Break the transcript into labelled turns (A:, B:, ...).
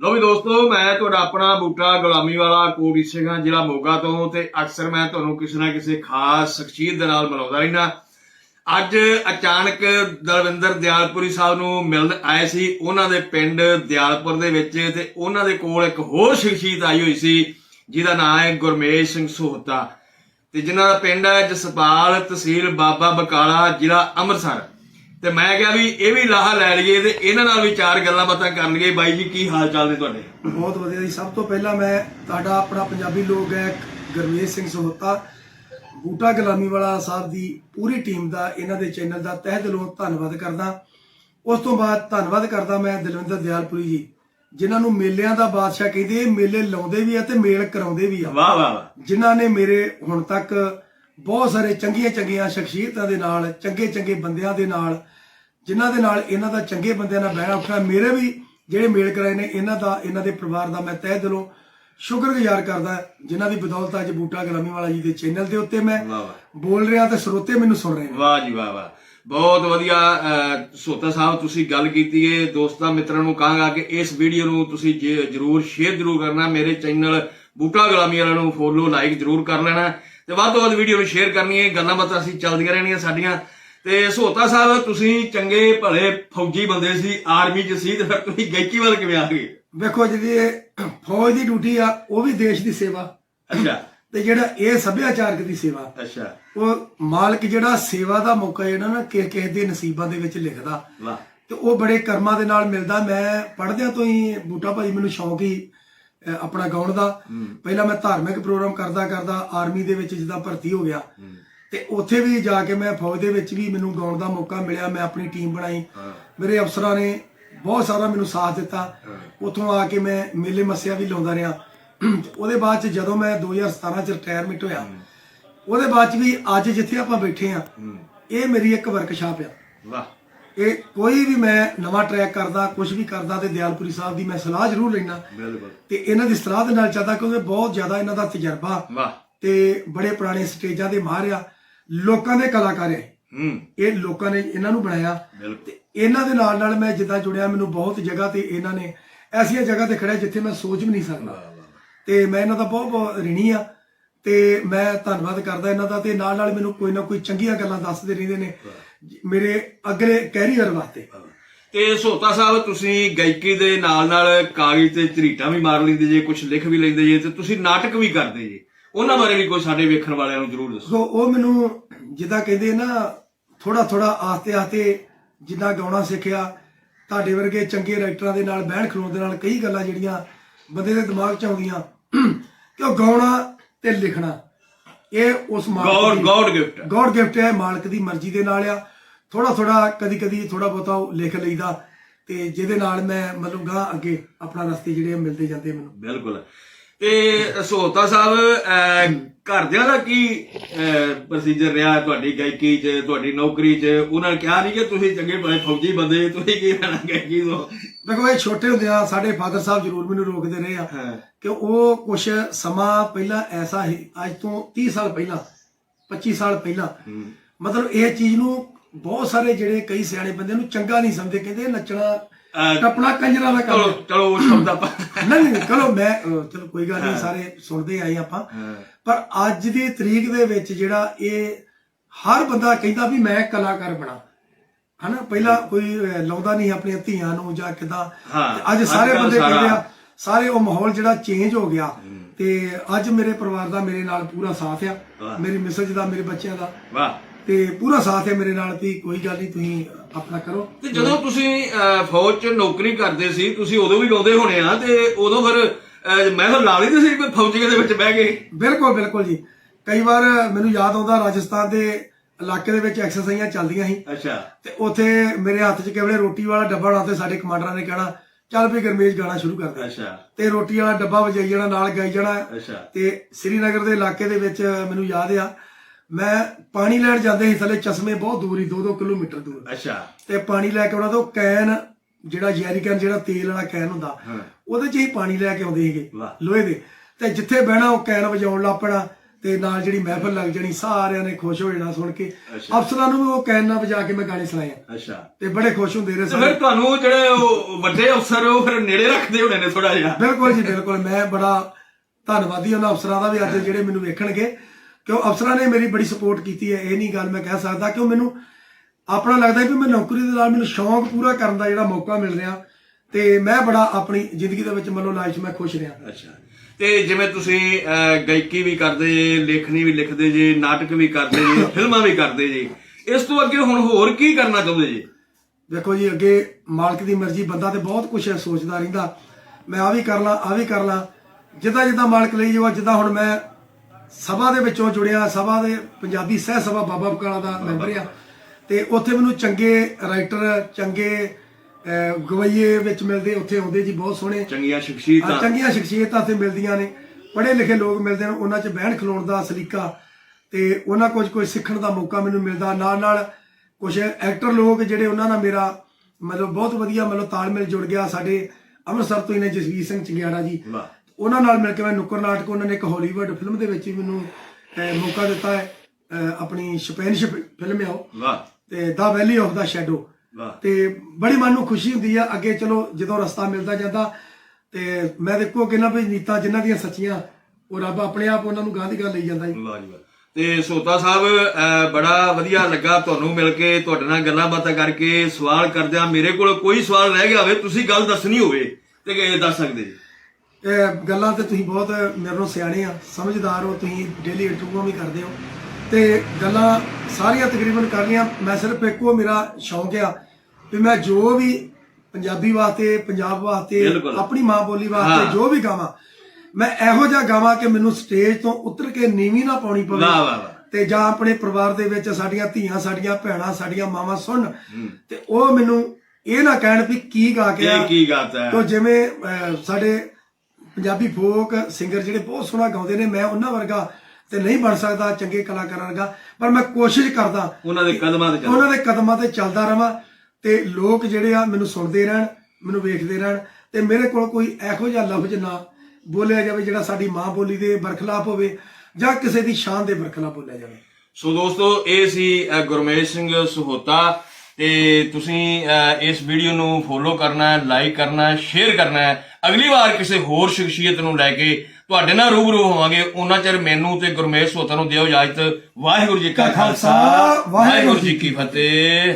A: ਲੋ ਵੀ ਦੋਸਤੋ, ਮੈਂ ਤੁਹਾਡਾ ਆਪਣਾ ਬੂਟਾ ਗੁਲਾਮੀ ਵਾਲਾ ਕੋਟ ਸਿੰਘਾਂ ਜ਼ਿਲ੍ਹਾ ਮੋਗਾ ਤੋਂ ਤੇ ਅਕਸਰ ਮੈਂ ਤੁਹਾਨੂੰ ਕਿਸੇ ਨਾ ਕਿਸੇ ਖਾਸ ਸ਼ਖਸੀਅਤ ਦੇ ਨਾਲ ਮਿਲਾਉਂਦਾ ਰਹਿਣਾ ਅੱਜ ਅਚਾਨਕ ਦਲਵਿੰਦਰ ਦਿਆਲਪੁਰੀ ਸਾਹਿਬ ਨੂੰ ਮਿਲਣ ਆਏ ਸੀ। ਉਹਨਾਂ ਦੇ ਪਿੰਡ ਦਿਆਲਪੁਰ ਦੇ ਵਿੱਚ ਤੇ ਉਹਨਾਂ ਦੇ ਕੋਲ ਇੱਕ ਹੋਰ ਸ਼ਖਸੀਅਤ ਆਈ ਹੋਈ ਸੀ, ਜਿਹਦਾ ਨਾਮ ਹੈ ਗੁਰਮੇਸ਼ ਸਿੰਘ ਸੋਹਤਾ। ਤੇ ਜਿਨ੍ਹਾਂ ਦਾ ਪਿੰਡ ਹੈ ਜਸਪਾਲ ਤਹਿਸੀਲ ਬਾਬਾ ਬਕਾਲਾ, ਜ਼ਿਲ੍ਹਾ ਅੰਮ੍ਰਿਤਸਰ। ਤੇ ਮੈਂ ਕਿਹਾ ਵੀ ਇਹ ਵੀ ਲਾਹਾ ਲੈ ਲਈਏ ਤੇ ਇਹਨਾਂ ਨਾਲ ਵੀ ਚਾਰ ਗੱਲਾਂ ਬਾਤਾਂ ਕਰਨਗੇ। ਬਾਈ ਜੀ ਕੀ ਹਾਲ ਚਾਲ ਨੇ ਤੁਹਾਡੇ?
B: ਬਹੁਤ ਵਧੀਆ ਜੀ। ਸਭ ਤੋਂ ਪਹਿਲਾਂ ਮੈਂ ਤੁਹਾਡਾ ਆਪਣਾ ਪੰਜਾਬੀ ਲੋਕ ਗਾਇਕ ਗਰਮੇਸ਼ ਸਿੰਘ ਸੋਹਤਾ। ਬੂਟਾ ਗੁਲਾਮੀ ਵਾਲਾ ਸਾਹਿਬ ਦੀ ਪੂਰੀ ਟੀਮ ਦਾ ਇਹਨਾਂ ਦੇ ਚੈਨਲ ਦਾ ਤਹਿ ਦਿਲੋਂ ਧੰਨਵਾਦ ਕਰਦਾ। ਉਸ ਤੋਂ ਬਾਅਦ ਧੰਨਵਾਦ ਕਰਦਾ ਮੈਂ ਦਲਵਿੰਦਰ ਦਿਆਲਪੁਰੀ ਜੀ ਜਿਨ੍ਹਾਂ ਨੂੰ ਮੇਲਿਆਂ ਦਾ ਬਾਦਸ਼ਾਹ ਕਹਿੰਦੇ ਇਹ ਮੇਲੇ ਲਾਉਂਦੇ ਵੀ ਆ ਤੇ ਮੇਲ ਕਰਾਉਂਦੇ ਵੀ ਆ।
A: ਵਾਹ ਵਾਹ ਵਾਹ।
B: ਜਿਨ੍ਹਾਂ ਨੇ ਮੇਰੇ ਹੁਣ ਤੱਕ ਬਹੁਤ ਸਾਰੇ ਚੰਗੀਆਂ ਚੰਗੀਆਂ ਸ਼ਖਸੀਅਤਾਂ ਦੇ ਨਾਲ ਚੰਗੇ ਚੰਗੇ ਬੰਦਿਆਂ ਦੇ ਨਾਲ ਜਿਨ੍ਹਾਂ ਦੇ ਨਾਲ ਇਹਨਾਂ ਦਾ ਚੰਗੇ ਬੰਦਿਆਂ ਨਾਲ ਬਹਿਣਾ ਉੱਠਣਾ ਮੇਰੇ ਵੀ ਜਿਹੜੇ ਮੇਲ ਕਰਾਏ ਨੇ ਇਹਨਾਂ ਦਾ ਇਹਨਾਂ ਦੇ ਪਰਿਵਾਰ ਦਾ ਮੈਂ ਤਹਿ ਦਿਲੋਂ ਸ਼ੁਕਰਗੁਜ਼ਾਰ ਕਰਦਾ ਜਿਨ੍ਹਾਂ ਦੀ ਬਦੌਲਤ ਅੱਜ ਬੂਟਾ ਗਲਾਮੀ ਵਾਲਾ ਜੀ ਦੇ ਚੈਨਲ ਦੇ ਉੱਤੇ ਮੈਂ ਬੋਲ ਰਿਹਾ ਤੇ ਸਰੋਤੇ ਮੈਨੂੰ ਸੁਣ ਰਹੇ ਨੇ।
A: ਵਾਹ ਜੀ ਵਾਹ ਵਾਹ। ਬਹੁਤ ਵਧੀਆ ਸੋਤਾ ਸਾਹਿਬ ਤੁਸੀਂ ਗੱਲ ਕੀਤੀ ਏ। ਦੋਸਤਾਂ ਮਿੱਤਰਾਂ ਨੂੰ ਕਹਾਂਗਾ ਕਿ ਇਸ ਵੀਡੀਓ ਨੂੰ ਤੁਸੀਂ ਜਰੂਰ ਸ਼ੇਅਰ ਜਰੂਰ ਕਰਨਾ। ਮੇਰੇ ਚੈਨਲ ਬੂਟਾ ਗੁਲਾਮੀ ਵਾਲਿਆਂ ਨੂੰ ਫੋਲੋ ਲਾਈਕ ਜਰੂਰ ਕਰ ਲੈਣਾ। ਤੇ ਵੱਧ ਤੋਂ ਵੱਧ ਵੀਡੀਓ ਨੂੰ ਸ਼ੇਅਰ ਕਰਨੀ ਹੈ ਗੱਲਾਂ ਬਾਤਾਂ ਅਸੀਂ ਚੱਲਦੀਆਂ ਰਹਿਣੀਆਂ ਸਾਡੀਆਂ। ਤੇ ਸੋਤਾ ਸਾਹਿਬ ਤੁਸੀਂ ਚੰਗੇ ਭਲੇ ਫੌਜੀ ਬੰਦੇ ਸੀ ਆਰਮੀ 'ਚ ਸੀ ਤੇ ਫਿਰ ਤੁਸੀਂ ਗਾਇਕੀ ਵੱਲ ਕਿਵੇਂ ਆ ਗਏ?
B: ਵੇਖੋ ਇਹ ਫੌਜ ਦੀ ਡਿਊਟੀ ਆ ਉਹ ਵੀ ਦੇਸ਼ ਦੀ ਸੇਵਾ।
A: ਅੱਛਾ।
B: ਤੇ ਜਿਹੜਾ ਇਹ ਸੱਭਿਆਚਾਰਕ ਦੀ ਸੇਵਾ
A: ਅੱਛਾ।
B: ਉਹ ਮਾਲਕ ਜਿਹੜਾ ਸੇਵਾ ਦਾ ਮੌਕਾ ਜਿਹੜਾ ਨਾ ਕਿਸੇ ਕਿਸੇ ਦੇ ਨਸੀਬਾਂ ਦੇ ਵਿੱਚ ਲਿਖਦਾ।
A: ਵਾਹ।
B: ਤੇ ਉਹ ਬੜੇ ਕਰਮਾਂ ਦੇ ਨਾਲ ਮਿਲਦਾ। ਮੈਂ ਪੜ੍ਹਦਿਆਂ ਤੋਂ ਹੀ ਬੂਟਾ ਭਾਈ ਮੈਨੂੰ ਸ਼ੌਂਕ ਹੀ ਆਪਣਾ ਗਾਉਣ ਦਾ। ਪਹਿਲਾਂ ਮੈਂ ਧਾਰਮਿਕ ਪ੍ਰੋਗਰਾਮ ਕਰਦਾ ਕਰਦਾ ਆਰਮੀ ਦੇ ਵਿੱਚ ਜਿੱਦਾਂ ਭਰਤੀ ਹੋ ਗਿਆ। ਤੇ ਉੱਥੇ ਵੀ ਜਾ ਕੇ ਮੈਂ ਫੌਜ ਦੇ ਵਿੱਚ ਵੀ ਮੈਨੂੰ ਗਾਉਣ ਦਾ ਮੌਕਾ ਮਿਲਿਆ। ਮੈਂ ਆਪਣੀ ਟੀਮ ਬਣਾਈ। ਮੇਰੇ ਅਫਸਰਾਂ ਨੇ ਬਹੁਤ ਸਾਰਾ ਮੈਨੂੰ ਸਾਥ ਦਿੱਤਾ। ਉੱਥੋਂ ਆ ਕੇ ਮੈਂ ਮੇਲੇ ਮੱਸਿਆ ਵੀ ਲਾਉਂਦਾ ਰਿਹਾ। ਉਹਦੇ ਬਾਅਦ ਚ ਜਦੋਂ ਮੈਂ 2017 ਚ ਰਿਟਾਇਰਮੈਂਟ ਹੋਇਆ ਉਹਦੇ ਬਾਅਦ ਚ ਵੀ ਅੱਜ ਜਿੱਥੇ ਆਪਾਂ ਬੈਠੇ ਆ ਇਹ ਮੇਰੀ ਇੱਕ ਵਰਕਸ਼ਾਪ ਆ।
A: ਵਾਹ।
B: ਇਹ ਕੋਈ ਵੀ ਮੈਂ ਨਵਾਂ ਟਰੈਕ ਕਰਦਾ ਕੁਝ ਵੀ ਕਰਦਾ ਤੇ ਦਿਆਲਪੁਰੀ ਸਾਹਿਬ ਦੀ ਮੈਂ ਸਲਾਹ ਜ਼ਰੂਰ ਲੈਣਾ
A: ਬਿਲਕੁਲ।
B: ਤੇ ਇਹਨਾਂ ਦੀ ਸਲਾਹ ਦੇ ਨਾਲ ਚੱਲਦਾ ਕਿਉਂਕਿ ਬਹੁਤ ਜ਼ਿਆਦਾ ਇਹਨਾਂ ਦਾ ਤਜਰਬਾ
A: ਵਾਹ।
B: ਤੇ ਬੜੇ ਪੁਰਾਣੇ ਸਟੇਜਾਂ ਦੇ ਮਾਹਰ ਆ ਲੋਕਾਂ ਦੇ ਕਲਾਕਾਰ ਆ।
A: ਹੂੰ।
B: ਇਹ ਲੋਕਾਂ ਨੇ ਇਹਨਾਂ ਨੂੰ ਬਣਾਇਆ। ਤੇ ਇਹਨਾਂ ਦੇ ਨਾਲ ਨਾਲ ਮੈਂ ਜਿੱਦਾਂ ਜੁੜਿਆ ਮੈਨੂੰ ਬਹੁਤ ਜਗ੍ਹਾ ਤੇ ਇਹਨਾਂ ਨੇ ਐਸੀਆਂ ਜਗ੍ਹਾ ਤੇ ਖੜਿਆ ਜਿੱਥੇ ਮੈਂ ਸੋਚ ਵੀ ਨਹੀਂ ਸਕਦਾ। ਤੇ ਮੈਂ ਇਹਨਾਂ ਦਾ ਬਹੁਤ ਬਹੁਤ ਰਿਣੀ ਆ। ਤੇ ਮੈਂ ਧੰਨਵਾਦ ਕਰਦਾ ਇਹਨਾਂ ਦਾ ਤੇ ਨਾਲ ਨਾਲ ਮੈਨੂੰ ਕੋਈ ਨਾ ਕੋਈ ਚੰਗੀਆਂ ਗੱਲਾਂ ਦੱਸਦੇ ਰਹਿੰਦੇ ਨੇ। ਮੇਰੇ ਅਗਲੇ ਕੈਰੀਅਰ ਵਾਸਤੇ।
A: ਤੇ ਸੋਤਾ ਸਾਹਿਬ ਤੁਸੀਂ ਗਾਇਕੀ ਦੇ ਨਾਲ ਨਾਲ ਕਾਗਜ਼ ਤੇ ਝਰੀਟਾਂ ਵੀ ਮਾਰ ਲੈਂਦੇ ਜੇ ਕੁਝ ਲਿਖ ਵੀ ਲੈਂਦੇ ਜੇ ਤੇ ਤੁਸੀਂ ਨਾਟਕ ਵੀ ਕਰਦੇ ਜੇ। ਉਹਨਾਂ ਬਾਰੇ ਵੀ ਕੋਈ ਸਾਡੇ ਵੇਖਣ ਵਾਲਿਆਂ ਨੂੰ ਜ਼ਰੂਰ ਦੱਸੋ।
B: ਸੋ ਉਹ ਮੈਨੂੰ ਜਿੱਦਾਂ ਕਹਿੰਦੇ ਨਾ ਥੋੜਾ ਥੋੜਾ ਆਸਤੇ ਆਸਤੇ ਜਿੱਦਾਂ ਗਾਉਣਾ ਸਿੱਖਿਆ ਤੁਹਾਡੇ ਵਰਗੇ ਚੰਗੇ ਰਾਈਟਰਾਂ ਦੇ ਨਾਲ ਬਹਿਣ ਖਲੋਣ ਦੇ ਨਾਲ ਕਈ ਗੱਲਾਂ ਜਿਹੜੀਆਂ ਬੰਦੇ ਦੇ ਦਿਮਾਗ 'ਚ ਆਉਂਦੀਆਂ। ਕਿ ਉਹ ਗਾਉਣਾ ਤੇ ਲਿਖਣਾ। ਇਹ ਉਸ
A: ਗੋਡ
B: ਮਾਲਕ
A: ਗੋਡ ਗਿਫਟ।
B: ਗੋਡ ਗਿਫਟ ਹੈ ਮਾਲਕ ਦੀ ਮਰਜ਼ੀ ਦੇ ਨਾਲ ਆ। ਥੋੜਾ ਥੋੜਾ ਕਦੀ ਕਦੀ ਥੋੜਾ ਬਹੁਤਾ ਲਿਖ ਲਈਦਾ ਤੇ ਜਿਹਦੇ ਨਾਲ ਮੈਂ ਮਤਲਬ ਗਾਂ ਅੱਗੇ ਆਪਣਾ ਰਸਤੇ ਜਿਹੜੇ ਆ ਮਿਲਦੇ ਜਾਂਦੇ ਮੈਨੂੰ।
A: ਬਿਲਕੁਲ। ਤੇ ਸੋਤਾ ਸਾਹਿਬ ਅਹ, ਘਰਦਿਆਂ ਦਾ ਕੀ ਪ੍ਰੋਸੀਜਰ ਰਿਹਾ ਤੁਹਾਡੀ ਗਾਇਕੀ 'ਚ ਤੁਹਾਡੀ ਨੌਕਰੀ 'ਚ? ਉਹਨਾਂ ਨੇ ਕਿਹਾ ਨਹੀਂ ਕਿ ਤੁਸੀਂ ਚੰਗੇ ਭਲੇ ਫੌਜੀ ਬੰਦੇ ਤੁਸੀਂ ਕੀ ਰਹਿਣਾ ਗਾਇਕੀ ਤੋਂ?
B: ਦੇਖੋ ਇਹ ਛੋਟੇ ਹੁੰਦੇ ਆ ਸਾਡੇ ਫਾਦਰ ਸਾਹਿਬ ਜ਼ਰੂਰ ਮੈਨੂੰ ਰੋਕਦੇ ਰਹੇ ਆ ਕਿ ਉਹ ਕੁਛ ਸਮਾਂ ਪਹਿਲਾਂ ਐਸਾ ਹੀ ਅੱਜ ਤੋਂ 30 ਸਾਲ ਪਹਿਲਾਂ 25 ਸਾਲ ਪਹਿਲਾਂ। ਮਤਲਬ ਇਹ ਚੀਜ਼ ਨੂੰ ਬਹੁਤ ਸਾਰੇ ਜਿਹੜੇ ਕਈ ਸਿਆਣੇ ਬੰਦੇ ਨੂੰ ਚੰਗਾ ਨਹੀਂ ਸਮਝਦੇ ਕਹਿੰਦੇ ਨੱਚਣਾ ਟੱਪਣਾ ਕੰਜਰਾਂ ਦਾ ਕੰਮ
A: ਚਲੋ। ਚਲੋ ਉਹ ਸ਼ਬਦ ਆਪਾਂ
B: ਨਹੀਂ ਨਹੀਂ ਚਲੋ ਮੈਂ ਚਲੋ ਕੋਈ ਗੱਲ ਨਹੀਂ ਸਾਰੇ ਸੁਣਦੇ ਆਏ ਆਪਾਂ। ਪਰ ਅੱਜ ਦੀ ਤਰੀਕ ਦੇ ਵਿੱਚ ਜਿਹੜਾ ਇਹ ਹਰ ਬੰਦਾ ਕਹਿੰਦਾ ਵੀ ਮੈਂ ਕਲਾਕਾਰ ਬਣਾ ਹਨਾ ਪਹਿਲਾਂ ਕੋਈ ਅਹ, ਲਾਉਂਦਾ ਨਹੀਂ ਆਪਣੀਆਂ ਧੀਆਂ ਨੂੰ ਜਾਂ ਕਿਦਾਂ।
A: ਹਾਂ,
B: ਅੱਜ ਸਾਰੇ
A: ਅੱਜ-ਕੱਲ੍ਹ
B: ਬੰਦੇ ਕਹਿੰਦੇ
A: ਸਾਰਾ-
B: ਆ ਸਾਰੇ ਉਹ ਮਾਹੌਲ ਜਿਹੜਾ ਚੇਂਜ ਹੋ ਗਿਆ। ਤੇ ਅੱਜ ਮੇਰੇ ਪਰਿਵਾਰ ਦਾ ਮੇਰੇ ਨਾਲ ਪੂਰਾ ਸਾਥ ਆ।
A: ਵਾਹ।
B: ਮੇਰੀ ਮਿਸਜ ਦਾ ਮੇਰੇ ਬੱਚਿਆਂ ਦਾ।
A: ਵਾਹ।
B: ਤੇ ਪੂਰਾ ਸਾਥ ਹੈ ਮੇਰੇ ਨਾਲ ਵੀ ਕੋਈ ਗੱਲ ਨਹੀਂ ਤੁਸੀਂ ਆਪਣਾ ਕਰੋ।
A: ਤੇ ਜਦੋਂ ਤੁਸੀਂ ਅਹ, ਫੌਜ 'ਚ ਨੌਕਰੀ ਕਰਦੇ ਸੀ ਤੁਸੀਂ ਉਦੋਂ ਵੀ ਗਾਉਂਦੇ ਹੋਣੇ ਆ ਤੇ ਉਦੋਂ ਫਿਰ ਅਹ, ਮੈਂ ਤਾਂ ਲਾ ਲਈ ਸੀ ਕੋਈ ਦੇ ਵਿੱਚ ਬਹਿ ਗਏ।
B: ਬਿਲਕੁਲ ਬਿਲਕੁਲ ਜੀ। ਕਈ ਵਾਰ ਮੈਨੂੰ ਯਾਦ ਆਉਂਦਾ ਰਾਜਸਥਾਨ ਦੇ ਇਲਾਕੇ ਦੇ ਵਿੱਚ ਐਕਸਰਸਾਈਜ਼ਾਂ ਚੱਲਦੀਆਂ ਸੀ।
A: ਅੱਛਾ।
B: ਤੇ ਉੱਥੇ ਮੇਰੇ ਹੱਥ 'ਚ ਕਿਵਲੇ ਰੋਟੀ ਵਾਲਾ ਡੱਬਾ ਹੋਣਾ ਤੇ ਸਾਡੇ ਕਮਾਂਡਰਾਂ ਨੇ ਕਹਿਣਾ ਚੱਲ ਵੀ ਗਰਮੇਸ਼ ਗਾਣਾ ਸ਼ੁਰੂ ਕਰ ਦੇ।
A: ਅੱਛਾ।
B: ਤੇ ਰੋਟੀ ਵਾਲਾ ਡੱਬਾ ਵਜਾਈ ਜਾਣਾ ਨਾਲ ਗਾਈ ਜਾਣਾ।
A: ਅੱਛਾ।
B: ਤੇ ਸ੍ਰੀਨਗਰ ਦੇ ਇਲਾਕੇ ਦੇ ਵਿੱਚ ਮੈਨੂੰ ਯਾਦ ਆ ਮੈਂ ਪਾਣੀ ਲੈਣ ਜਾਂਦੇ ਸੀ ਥੱਲੇ ਚਸ਼ਮੇ ਬਹੁਤ ਦੂਰ ਹੀ 2-2 ਕਿਲੋਮੀਟਰ ਦੂਰ।
A: ਅੱਛਾ।
B: ਤੇ ਪਾਣੀ ਲੈ ਕੇ ਆਉਣਾ ਤੇ ਉਹ ਕੈਨ ਜਿਹੜਾ ਜੈਰੀਕਨ ਜਿਹੜਾ ਤੇਲ ਵਾਲਾ ਕੈਨ ਹੁੰਦਾ। ਉਹਦੇ 'ਚ ਹੀ ਪਾਣੀ ਲੈ ਕੇ ਆਉਂਦੇ ਸੀਗੇ। ਲੋਹੇ ਦੇ। ਤੇ ਜਿੱਥੇ ਬਹਿਣਾ ਉਹ ਕੈਨ ਵਜਾਉਣ ਲੱਪਣਾ ਤੇ ਨਾਲ ਜਿਹੜੀ ਮਹਿਫਲ ਲੱਗ ਜਾਣੀ ਸਾਰਿਆਂ ਨੇ ਖੁਸ਼ ਹੋ ਜਾਣਾ ਸੁਣ ਕੇ। ਅਫਸਰਾਂ ਨੂੰ ਵੀ ਉਹ ਕਹਿਣ ਨਾ ਵਜਾ ਕੇ ਮੈਂ ਗਾਣੇ ਸੁਣਾਏ
A: ਅੱਛਾ।
B: ਤੇ ਬੜੇ ਖੁਸ਼ ਹੁੰਦੇ ਰਹੇ ਸਾਰੇ।
A: ਫਿਰ ਤੁਹਾਨੂੰ ਜਿਹੜੇ ਉਹ ਵੱਡੇ ਅਫਸਰ ਉਹ ਫਿਰ ਨੇੜੇ ਰੱਖਦੇ ਹੋਣੇ ਨੇ ਥੋੜਾ ਜਿਹਾ।
B: ਬਿਲਕੁਲ ਜੀ ਬਿਲਕੁਲ। ਮੈਂ ਬੜਾ ਧੰਨਵਾਦੀ ਉਹਨਾਂ ਅਫਸਰਾਂ ਦਾ ਵੀ ਅੱਜ ਜਿਹੜੇ ਮੈਨੂੰ ਵੇਖਣਗੇ। ਕਿਉਂ ਅਫਸਰਾਂ ਨੇ ਮੇਰੀ ਬੜੀ ਸਪੋਰਟ ਕੀਤੀ ਹੈ। ਇਹ ਨਹੀਂ ਗੱਲ ਮੈਂ ਕਹਿ ਸਕਦਾ ਕਿਉਂ ਮੈਨੂੰ ਆਪਣਾ ਲੱਗਦਾ ਵੀ ਮੈਂ ਨੌਕਰੀ ਦੇ ਨਾਲ ਮੈਨੂੰ ਸ਼ੌਂਕ ਪੂਰਾ ਕਰਨ ਦਾ ਜਿਹੜਾ ਮੌਕਾ ਮਿਲ ਰਿਹਾ। ਤੇ ਮੈਂ ਬੜਾ ਆਪਣੀ ਜ਼ਿੰਦਗੀ ਦੇ ਵਿੱਚ ਮਨੋ ਲਾਈਫ 'ਚ ਮੈਂ ਖੁਸ਼ ਰਿਹਾ।
A: ਅੱਛਾ। ਤੇ ਜਿਵੇਂ ਤੁਸੀਂ ਗਾਇਕੀ ਵੀ ਕਰਦੇ ਜੇ ਲੇਖਣੀ ਵੀ ਲਿਖਦੇ ਜੇ ਨਾਟਕ ਵੀ ਕਰਦੇ ਜੇ ਫਿਲਮਾਂ ਵੀ ਕਰਦੇ ਜੇ ਇਸ ਤੋਂ ਅੱਗੇ ਹੁਣ ਹੋਰ ਕੀ ਕਰਨਾ ਚਾਹੁੰਦੇ ਜੀ?
B: ਵੇਖੋ ਜੀ ਅੱਗੇ ਮਾਲਕ ਦੀ ਮਰਜ਼ੀ ਬੰਦਾ ਤੇ ਬਹੁਤ ਕੁਝ ਸੋਚਦਾ ਰਹਿੰਦਾ। ਮੈਂ ਆ ਵੀ ਕਰ ਲਾਂ ਆ ਵੀ ਕਰ ਲਾਂ। ਜਿੱਦਾਂ ਜਿੱਦਾਂ ਮਾਲਕ ਲਈ ਜਾਵਾ ਜਿੱਦਾਂ ਹੁਣ ਮੈਂ ਸਭਾ ਦੇ ਵਿੱਚੋਂ ਜੁੜਿਆ ਸਭਾ ਦੇ ਪੰਜਾਬੀ ਸਹਿ ਸਭਾ ਬਾਬਾ ਬਕਾਲਾ ਦਾ ਮੈਂਬਰ ਆ ਤੇ ਉੱਥੇ ਮੈਨੂੰ ਚੰਗੇ ਰਾਈਟਰ ਚੰਗੇ ਗਵਈਏ ਵਿੱਚ ਮਿਲਦੇ ਉੱਥੇ ਆਉਂਦੇ ਜੀ ਬਹੁਤ ਸੋਹਣੇ।
A: ਚੰਗੀਆਂ ਸ਼ਖਸੀਅਤਾਂ।
B: ਚੰਗੀਆਂ ਸ਼ਖਸੀਅਤਾਂ ਤੇ ਮਿਲਦੀਆਂ ਨੇ। ਪੜ੍ਹੇ ਲਿਖੇ ਲੋਕ ਮਿਲਦੇ ਨੇ ਉਹਨਾਂ 'ਚ ਬਹਿਣ ਖਲੋਣ ਦਾ ਸਲੀਕਾ। ਤੇ ਉਹਨਾਂ ਕੁਝ ਕੁਝ ਸਿੱਖਣ ਦਾ ਮੌਕਾ ਮੈਨੂੰ ਮਿਲਦਾ। ਨਾਲ ਨਾਲ ਕੁਝ ਐਕਟਰ ਲੋਕ ਜਿਹੜੇ ਉਹਨਾਂ ਨਾਲ ਮੇਰਾ ਮਤਲਬ ਬਹੁਤ ਵਧੀਆ ਮਤਲਬ ਤਾਲਮੇਲ ਜੁੜ ਗਿਆ। ਸਾਡੇ ਅੰਮ੍ਰਿਤਸਰ ਤੋਂ ਹੀ ਨੇ ਜਸਵੀਰ ਸਿੰਘ ਚੰਗਿਆੜਾ ਜੀ। ਉਹਨਾਂ ਨਾਲ ਮਿਲ ਕੇ ਮੈਂ ਨੁੱਕਰ ਨਾਟਕ ਉਹਨਾਂ ਨੇ ਇੱਕ ਹਾਲੀਵੁੱਡ ਫਿਲਮ ਦੇ ਵਿੱਚ ਵੀ ਮੈਨੂੰ ਮੌਕਾ ਦਿੱਤਾ ਹੈ। ਆਪਣੀ ਸਪੈਨਿਸ਼ ਫਿਲਮ ਹੈ ਉਹ।
A: ਵਾਹ।
B: ਤੇ ਦਾ ਵੈਲੀ ਆਫ ਦਾ ਸ਼ੈਡੋ ਤੇ ਬੜੀ ਮਨ ਨੂੰ ਖੁਸ਼ੀ ਹੁੰਦੀ ਆ ਅੱਗੇ ਚਲੋ ਜਦੋਂ ਰਸਤਾ ਮਿਲਦਾ ਜਾਂਦਾ ਤੇ ਮੈਂ ਦੇਖੋ ਕਿ ਨਾ ਵੀ ਨੀਤਾਂ ਜਿਨ੍ਹਾਂ ਦੀਆਂ ਸੱਚੀਆਂ ਉਹ ਰੱਬ ਆਪਣੇ ਆਪ ਉਹਨਾਂ ਨੂੰ ਗਾਂ ਦੀ ਗੱਲ ਲਈ ਜਾਂਦਾ ਜੀ।
A: ਵਾਹ ਜੀ ਵਾਹ। ਤੇ ਸੋਤਾ ਸਾਹਿਬ ਬੜਾ ਵਧੀਆ ਲੱਗਾ ਤੁਹਾਨੂੰ ਮਿਲ ਕੇ ਤੁਹਾਡੇ ਨਾਲ ਗੱਲਾਂ ਬਾਤਾਂ ਕਰਕੇ ਸਵਾਲ ਕਰਦਿਆਂ ਮੇਰੇ ਕੋਲ ਕੋਈ ਸਵਾਲ ਰਹਿ ਗਿਆ ਹੋਵੇ ਤੁਸੀਂ ਗੱਲ ਦੱਸਣੀ ਹੋਵੇ ਤੇ ਇਹ ਦੱਸ ਸਕਦੇ। ਜੀ
B: ਇਹ ਗੱਲਾਂ ਤੇ ਤੁਸੀਂ ਬਹੁਤ ਮੇਰੇ ਨਾਲੋਂ ਸਿਆਣੇ ਆ ਸਮਝਦਾਰ ਹੋ ਤੁਸੀਂ ਡੇਲੀ ਇੰਟਰਵਿਊਆਂ ਵੀ ਕਰਦੇ ਹੋ ਤੇ ਗੱਲਾਂ ਸਾਰੀਆਂ ਤਕਰੀਬਨ ਕਰ ਲਈਆਂ ਮੈਂ ਸਿਰਫ ਇੱਕੋ ਮੇਰਾ ਸ਼ੌਂਕ ਆ ਵੀ ਮੈਂ ਜੋ ਵੀ ਪੰਜਾਬੀ ਵਾਸਤੇ ਪੰਜਾਬ ਵਾਸਤੇ
A: ਬਿਲਕੁਲ।
B: ਆਪਣੀ ਮਾਂ ਬੋਲੀ ਵਾਸਤੇ। ਜੋ ਵੀ ਗਾਵਾਂ ਮੈਂ ਇਹੋ ਜਿਹਾ ਗਾਵਾਂ ਕਿ ਮੈਨੂੰ ਸਟੇਜ ਤੋਂ ਉਤਰ ਕੇ ਨੀਵੀਂ ਨਾ ਪਾਉਣੀ ਪਵੇ।
A: ਵਾਹ ਵਾਹ ਵਾਹ।
B: ਤੇ ਜਾਂ ਆਪਣੇ ਪਰਿਵਾਰ ਦੇ ਵਿੱਚ ਸਾਡੀਆਂ ਧੀਆਂ ਸਾਡੀਆਂ ਭੈਣਾਂ ਸਾਡੀਆਂ ਮਾਵਾਂ ਸੁਣਨ ਤੇ ਉਹ ਮੈਨੂੰ ਇਹ ਨਾ ਕਹਿਣ ਵੀ ਕੀ ਗਾ ਕੇ
A: ਇਹ
B: ਆ
A: ਕੀ ਗਾਤਾ ਹੈ?
B: ਤੋ ਜਿਵੇਂ ਅਹ, ਸਾਡੇ ਪੰਜਾਬੀ ਫੋਕ ਸਿੰਗਰ ਜਿਹੜੇ ਬਹੁਤ ਸੋਹਣਾ ਗਾਉਂਦੇ ਨੇ ਮੈਂ ਉਹਨਾਂ ਵਰਗਾ ਤੇ ਨਹੀਂ ਬਣ ਸਕਦਾ ਚੰਗੇ ਕਲਾਕਾਰਾਂ ਵਰਗਾ ਪਰ ਮੈਂ ਕੋਸ਼ਿਸ਼ ਕਰਦਾ
A: ਉਹਨਾਂ ਦੇ ਕਦਮਾਂ ਤੇ ਚੱਲ।
B: ਉਹਨਾਂ ਦੇ ਕਦਮਾਂ ਤੇ ਚੱਲਦਾ ਰਵਾਂ। ਤੇ ਲੋਕ ਜਿਹੜੇ ਆ ਮੈਨੂੰ ਸੁਣਦੇ ਰਹਿਣ ਮੈਨੂੰ ਵੇਖਦੇ ਰਹਿਣ ਤੇ ਮੇਰੇ ਕੋਲ ਕੋਈ ਇਹੋ ਜਿਹਾ ਲਫ਼ਜ਼ ਨਾ ਬੋਲਿਆ ਜਾਵੇ ਜਿਹੜਾ ਸਾਡੀ ਮਾਂ ਬੋਲੀ ਦੇ ਬਰਖਲਾਫ ਹੋਵੇ ਜਾਂ ਕਿਸੇ ਦੀ ਸ਼ਾਨ ਦੇ ਬਰਖਲਾਫ ਬੋਲਿਆ ਜਾਵੇ।
A: ਸੋ ਦੋਸਤੋ ਇਹ ਸੀ ਗੁਰਮੇਸ਼ ਸਿੰਘ ਸੁਹੋਤਾ ਤੇ ਤੁਸੀਂ ਇਸ ਵੀਡੀਓ ਨੂੰ ਫੋਲੋ ਕਰਨਾ ਹੈ ਲਾਈਕ ਕਰਨਾ ਹੈ ਸ਼ੇਅਰ ਕਰਨਾ ਹੈ। ਅਗਲੀ ਵਾਰ ਕਿਸੇ ਹੋਰ ਸ਼ਖਸੀਅਤ ਨੂੰ ਲੈ ਕੇ ਤੁਹਾਡੇ ਨਾਲ ਰੂਬਰੂ ਹੋਵਾਂਗੇ। ਉਹਨਾਂ ਚਿਰ ਮੈਨੂੰ ਤੇ ਗੁਰਮੇਸ਼ ਸੁਹੋਤਾ ਨੂੰ ਦਿਓ ਇਜਾਜ਼ਤ। ਵਾਹਿਗੁਰੂ ਜੀ ਕਾ ਖਾਲਸਾ ਵਾਹਿਗੁਰੂ ਜੀ ਕੀ ਫਤਿਹ।